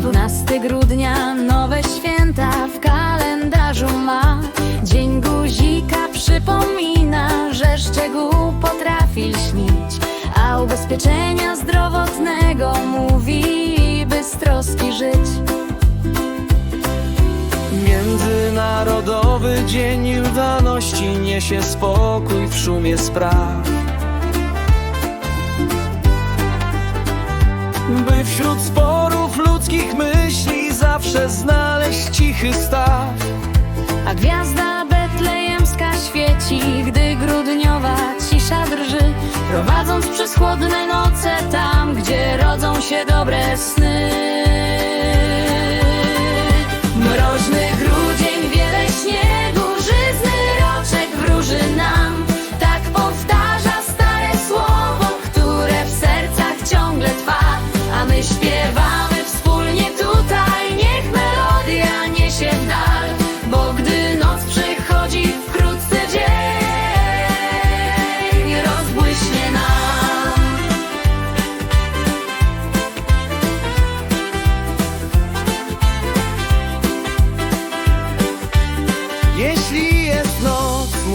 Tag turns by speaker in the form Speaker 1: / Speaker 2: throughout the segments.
Speaker 1: 12 grudnia, nowe święta w kalendarzu ma. Dzień guzika przypomina, że szczegół potrafi lśnić A ubezpieczenia zdrowotnego mówi, by z troski żyć.
Speaker 2: Międzynarodowy Dzień Udaności niesie spokój w szumie spraw. By wśród spokoju zawsze znaleźć cichy staw.
Speaker 1: A gwiazda betlejemska świeci, gdy grudniowa cisza drży, prowadząc przez chłodne noce tam, gdzie rodzą się dobre sny.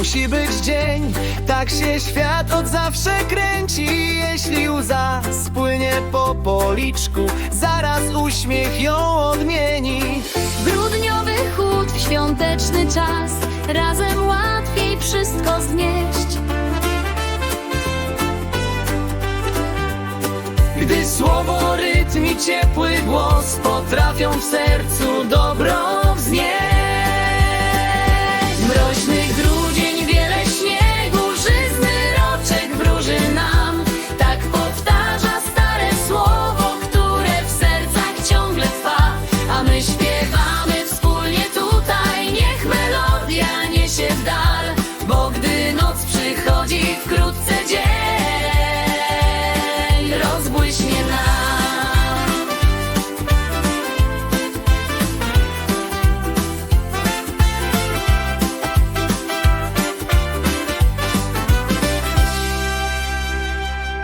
Speaker 2: Musi być dzień. Tak się świat od zawsze kręci. Jeśli łza spłynie po policzku, zaraz uśmiech ją odmieni.
Speaker 1: Grudniowy chód w świąteczny czas, razem łatwiej wszystko znieść.
Speaker 2: Gdy słowo, rytm i ciepły głos potrafią w sercu dobro